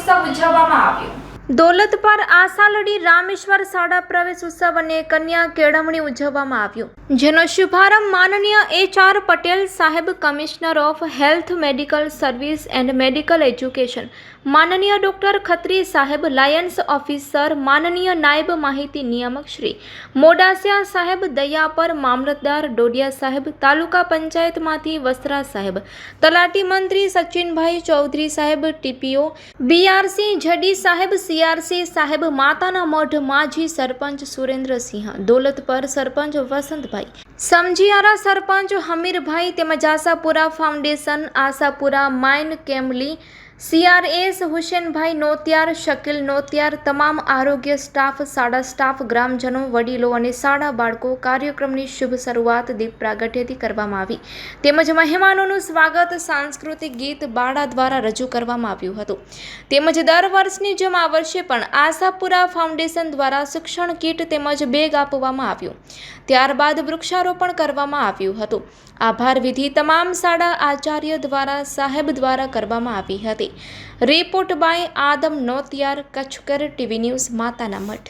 ગુસ્સા બુઝાવવામાં આવ્યો દોલત પર આશાલડી રામેશ્વર શાળા પ્રવેશ ઉત્સવ અને કન્યા કેળવણી ઉજવવામાં આવ્યો. જેનો શુભારંભ માનનીય એચ આર પટેલ સાહેબ, commissioner of health, medical service and medical education. માનનીય ડૉક્ટર ખત્રી સાહેબ, લાયન્સ ઓફિસર, માનનીય નાયબ માહિતી નિયામક શ્રી. મોડાસિયા સાહેબ, દયાપર મામલતદાર, ડોડિયા સાહેબ, તાલુકા પંચાયતમાંથી વસ્ત્રા સાહેબ. તલાટી મંત્રી સચિનભાઈ ચૌધરી સાહેબ, ટીપીઓ. બીઆરસી જડી સાહેબ સીઆરસી સાહેબ માતાના મઢ માજી સરપંચ સુરેન્દ્રસિંહ દોલતપર સરપંચ વસંતભાઈ સમજીયારા સરપંચ હમીરભાઈ તેમજ આશાપુરા ફાઉન્ડેશન આશાપુરા માઇન કેમલી, સીઆરએસ હુસેનભાઈ નોતિયાર, શકીલ નોતિયાર, તમામ આરોગ્ય સ્ટાફ, શાળા સ્ટાફ, ગ્રામજનો, વડીલો અને શાળા બાળકો કાર્યક્રમની શુભ શરૂઆત દીપ પ્રાગટ્યથી કરવામાં આવી. તેમજ મહેમાનોનું સ્વાગત સાંસ્કૃતિક ગીત બાળા દ્વારા રજૂ કરવામાં આવ્યું હતું. તેમજ દર વર્ષની જેમ આ વર્ષે પણ આશાપુરા ફાઉન્ડેશન દ્વારા શિક્ષણ કીટ તેમજ બેગ આપવામાં આવ્યું. ત્યારબાદ પણ કરવામાં આવ્યું હતું. આભાર વિધિ તમામ શાળા આચાર્ય દ્વારા સાહેબ દ્વારા કરવામાં આવી હતી. Report by Adam Notiyar, કચ્છકર TV news, માતાના મઠ.